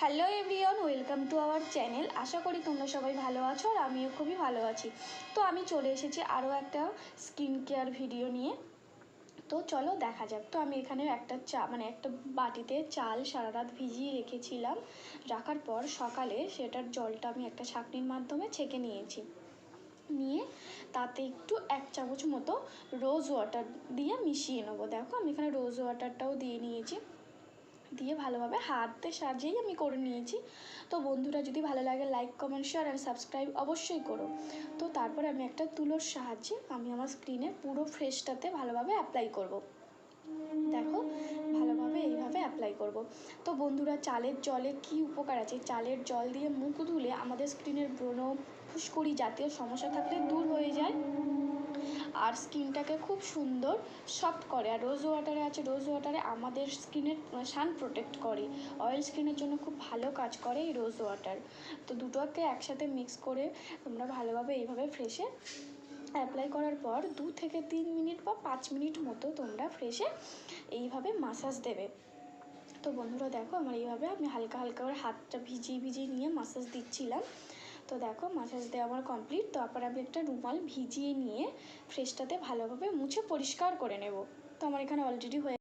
Hello everyone welcome to our channel আশা করি তোমরা সবাই ভালো আছো আর আমিও খুবই ভালো আছি। তো আমি চলে এসেছি আরও একটা স্কিন কেয়ার ভিডিও নিয়ে। তো চলো দেখা যাক। তো আমি এখানে একটা চা মানে একটা বাটিতে চাল সারা রাত ভিজিয়ে রেখেছিলাম। রাখার পর সকালে সেটার জলটা আমি একটা ছাঁকনির মাধ্যমে ছেঁকে নিয়েছি। নিয়ে তাতে একটু এক চামচ মতো রোজ ওয়াটার দিয়ে মিশিয়ে নেব। দেখো আমি এখানে রোজ ওয়াটারটাও দিয়ে নিয়েছি। দিয়ে ভালোভাবে হাতের সাহায্যেই আমি করে নিয়েছি তো বন্ধুরা, যদি ভালো লাগে like comment share and subscribe অবশ্যই করো তো তারপর আমি একটা তুলোর সাহায্যে আমি আমার স্ক্রিনে পুরো ফ্রেশটাতে ভালোভাবে অ্যাপ্লাই করব। দেখো, ভালোভাবে এইভাবে অ্যাপ্লাই করব। তো বন্ধুরা, চালের জলে কি উপকার আছে চালের জল দিয়ে মুখ ধুলে আমাদের স্ক্রিনের ব্রণ, ফুসকুড়ি জাতীয় সমস্যা থাকলে দূর হয়ে যায় আর স্কিনটাকে খুব সুন্দর সফট করে। আর রোজ ওয়াটারে আছে রোজ ওয়াটারে আমাদের স্কিনের সান প্রোটেক্ট করে। অয়েল স্কিনের জন্য খুব ভালো কাজ করে এই রোজ ওয়াটার তো দুটোকে একসাথে মিক্স করে তোমরা ভালোভাবে এইভাবে ফ্রেশে অ্যাপ্লাই করার পর দু থেকে তিন মিনিট বা পাঁচ মিনিট মতো তোমরা ফ্রেশে এইভাবে মাসাজ দেবে। তো বন্ধুরা দেখো, আমার এইভাবে আমি হালকা হালকা করে হাতটা ভিজিয়ে ভিজিয়ে নিয়ে মাসাজ দিচ্ছিলাম। তো দেখো মাসাজ দেওয়া আমার কমপ্লিট তারপর আমি একটা রুমাল ভিজিয়ে নিয়ে ফ্রেশটাতে ভালোভাবে মুছে পরিষ্কার করে নেব। তো আমার এখানে অলরেডি হয়ে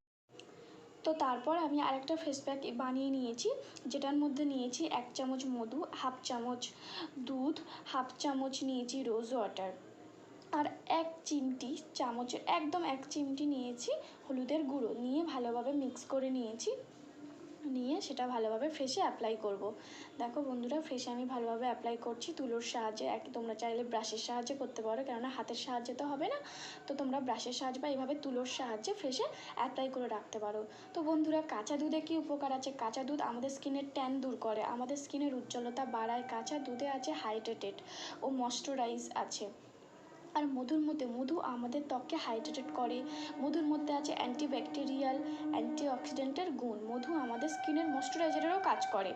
তো তারপর আমি আরেকটা ফেস প্যাক বানিয়ে নিয়েছি, যেটার মধ্যে নিয়েছি এক চামচ মধু, হাফ চামচ দুধ, হাফ চামচ নিয়েছি রোজ ওয়াটার আর এক চিমটি চামচের, একদম এক চিমটি নিয়েছি হলুদের গুঁড়ো, নিয়ে ভালোভাবে মিক্স করে নিয়েছি। নিয়ে সেটা ভালোভাবে ফ্রেশে অ্যাপ্লাই করব। দেখো বন্ধুরা ফ্রেশে আমি ভালোভাবে অ্যাপ্লাই করছি তুলোর সাহায্যে। এক, তোমরা চাইলে ব্রাশের সাহায্যে করতে পারো, কেননা হাতের সাহায্যে তো হবে না। তো তোমরা ব্রাশের সাহায্যে বা এইভাবে তুলোর সাহায্যে ফ্রেশে অ্যাপ্লাই করে রাখতে পারো। তো বন্ধুরা, কাঁচা দুধে কী উপকার আছে? কাঁচা দুধ আমাদের স্কিনের ট্যান দূর করে। আমাদের স্কিনের উজ্জ্বলতা বাড়ায়। কাঁচা দুধে আছে হাইড্রেটেড ও ময়শ্চারাইজ আছে। আর মধুর মধ্যে মধু আমাদের ত্বককে হাইড্রেটেড করে। মধুর মধ্যে আছে অ্যান্টিব্যাকটেরিয়াল অ্যান্টিঅক্সিডেন্টের গুণ। মধু আমাদের স্কিনের ময়শ্চারাইজারেরও কাজ করে।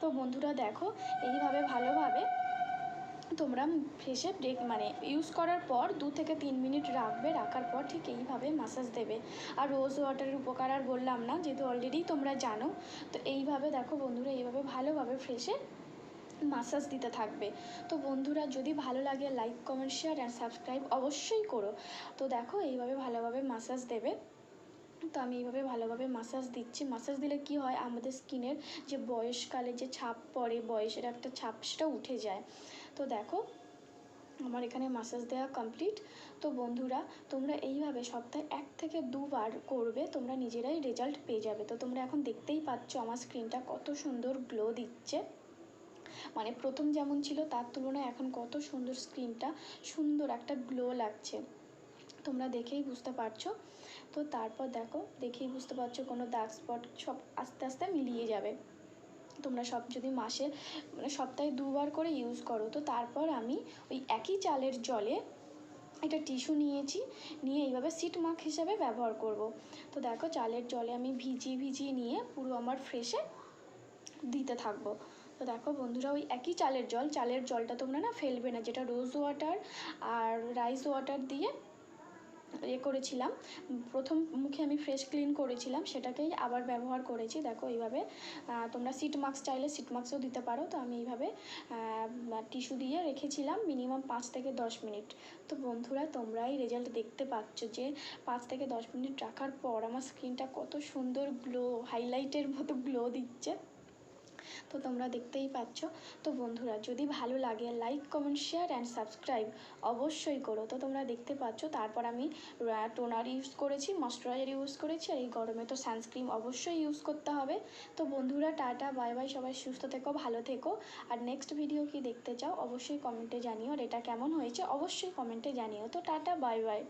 তো বন্ধুরা দেখো, এইভাবে ভালোভাবে তোমরা ফেসে ব্রেক মানে ইউজ করার পর দু থেকে তিন মিনিট রাখবে। রাখার পর ঠিক এইভাবে মাসাজ দেবে। আর রোজ ওয়াটারের উপকার আর বললাম না, যেহেতু অলরেডি তোমরা জানো, তো এইভাবে দেখো বন্ধুরা, এইভাবে ভালোভাবে ফ্রেশে মাসাজ দিতে থাকবে। তো বন্ধুরা, যদি ভালো লাগে like comment share and subscribe অবশ্যই করো। তো দেখো, এইভাবে ভালোভাবে মাসাজ দেবে। তো আমি এইভাবে ভালোভাবে মাসাজ দিচ্ছি। মাসাজ দিলে কি হয়? আমাদের স্কিনের যে বয়সকালে যে ছাপ পড়ে, বয়সের একটা ছাপ, সেটা উঠে যায়। তো দেখো, আমার এখানে মাসাজ দেওয়া কমপ্লিট তো বন্ধুরা, তোমরা এইভাবে সপ্তাহে এক থেকে দুবার করবে, তোমরা নিজেরাই রেজাল্ট পেয়ে যাবে। তো তোমরা এখন দেখতেই পাচ্ছ, আমার স্ক্রিনটা কত সুন্দর গ্লো দিচ্ছে। মানে প্রথম যেমন ছিল, তার তুলনায় এখন কত সুন্দর স্ক্রিনটা সুন্দর একটা গ্লো লাগছে। তোমরা দেখেই বুঝতে পারছ। তো তারপর দেখো, দেখেই বুঝতে পারছ কোনো দাগ স্পট সব আস্তে আস্তে মিলিয়ে যাবে। তোমরা সব যদি মাসে মানে সপ্তাহে দুবার করে ইউজ করো, তো তারপর আমি ওই একই চালের জলে একটা টিস্যু নিয়েছি, নিয়ে এইভাবে সিট মার্ক হিসাবে ব্যবহার করব। তো দেখো চালের জলে আমি ভিজিয়ে ভিজিয়ে নিয়ে পুরো আমার ফ্রেশে দিতে থাকব। তো দেখো বন্ধুরা, ওই একই চালের জল। চালের জলটা তোমরা না ফেলবে না, যেটা রোজ ওয়াটার আর রাইস ওয়াটার দিয়ে ইয়ে করেছিলাম। প্রথম মুখে আমি ফ্রেশ ক্লিন করেছিলাম, সেটাকেই আবার ব্যবহার করেছি। দেখো এইভাবে তোমরা সিট মাস্ক চাইলে সিট মাস্কও দিতে পারো। তো আমি এইভাবে টিস্যু দিয়ে রেখেছিলাম মিনিমাম পাঁচ থেকে দশ মিনিট। তো বন্ধুরা, তোমরাই রেজাল্ট দেখতে পাচ্ছ যে পাঁচ থেকে দশ মিনিট রাখার পর আমার স্কিনটা কত সুন্দর গ্লো হাইলাইটের মতো গ্লো দিচ্ছে। তো তোমরা দেখতেই পাচ্ছ। তো বন্ধুরা, যদি ভালো লাগে like comment share and subscribe অবশ্যই করো। তো তোমরা দেখতে পাচ্ছ, তারপর আমি টোনার ইউজ করেছি ময়শ্চারাইজার ইউজ করেছি আর এই গরমে তো সানস্ক্রিন অবশ্যই ইউজ করতে হবে। তো বন্ধুরা, টাটা বাই বাই সবাই সুস্থ থেকো, ভালো থেকো। আর নেক্সট ভিডিও কি দেখতে চাও, অবশ্যই কমেন্টে জানিও। আর এটা কেমন হয়েছে, অবশ্যই কমেন্টে জানিও। তো টাটা বাই বাই